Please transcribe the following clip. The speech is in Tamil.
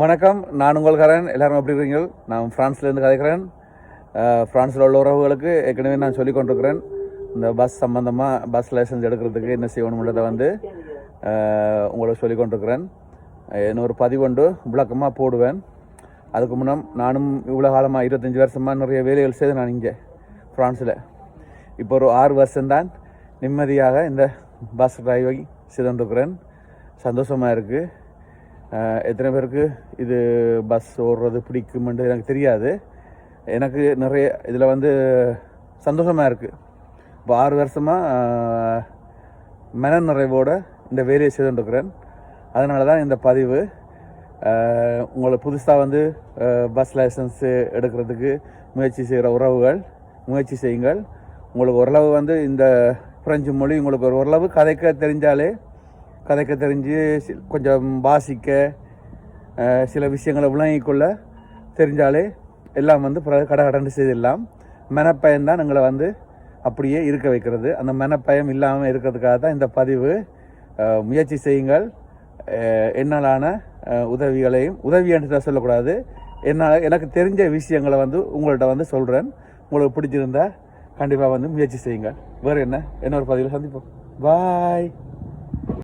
வணக்கம். நான் உங்கள்காரன் எல்லாரும் எப்படி இருக்கீங்க நான் ஃப்ரான்ஸ்லேருந்து கதைக்கிறேன். ஃப்ரான்ஸில் உள்ள உறவுகளுக்கு ஏற்கனவே நான் சொல்லி கொண்டிருக்கிறேன். இந்த பஸ் சம்மந்தமாக பஸ் லைசன்ஸ் எடுக்கிறதுக்கு என்ன செய்யணுன்றதை வந்து உங்களுக்கு சொல்லி கொண்டிருக்கிறேன். இன்னொரு பதிவொண்டு விளக்கமாக போடுவேன். அதுக்கு முன்னம் நானும் இவ்வளோ காலமாக இருபத்தஞ்சி வருஷமாக நிறைய வேலைகள் செய்து நான் இங்கே ஃப்ரான்ஸில் இப்போ ஒரு ஆறு வருஷம்தான் நிம்மதியாக இந்த பஸ் டிரைவை செய்துருக்கிறேன் சந்தோஷமாக இருக்குது எத்தனை பேருக்கு இது பஸ் ஓடுறது பிடிக்குமென்று எனக்கு தெரியாது. எனக்கு நிறைய இதில் வந்து சந்தோஷமாக இருக்குது இப்போ ஆறு வருஷமாக மன நிறைவோடு இந்த வேலையை செய்துருக்கிறேன் அதனால தான் இந்த பதிவு உங்களை புதுசாக வந்து பஸ் லைசன்ஸு எடுக்கிறதுக்கு முயற்சி செய்கிற உறவுகள் முயற்சி செய்யுங்கள். உங்களுக்கு ஓரளவு வந்து இந்த பிரெஞ்சு மொழி உங்களுக்கு ஒரு ஓரளவு கதைக்க தெரிஞ்சாலே கதைக்க தெரிஞ்சு கொஞ்சம் வாசிக்க சில விஷயங்களை விளங்கிக்கொள்ள தெரிஞ்சாலே எல்லாம் வந்து பிற- கடகடன்னு செய்திடலாம் மெனப்பயம் தான் எங்களை வந்து அப்படியே இருக்க வைக்கிறது. அந்த மெனப்பயம் இல்லாமல் இருக்கிறதுக்காக தான் இந்த பதிவு முயற்சி செய்யுங்கள். என்னாலான உதவிகளையும் உதவி என்று தான் சொல்லக்கூடாது. என்னால் எனக்கு தெரிஞ்ச விஷயங்களை வந்து உங்கள்கிட்ட வந்து சொல்கிறேன் உங்களுக்கு பிடிச்சிருந்தா கண்டிப்பாக வந்து முயற்சி செய்யுங்கள். வேறு என்ன? இன்னொரு பதிவில் சந்திப்போம். பாய்.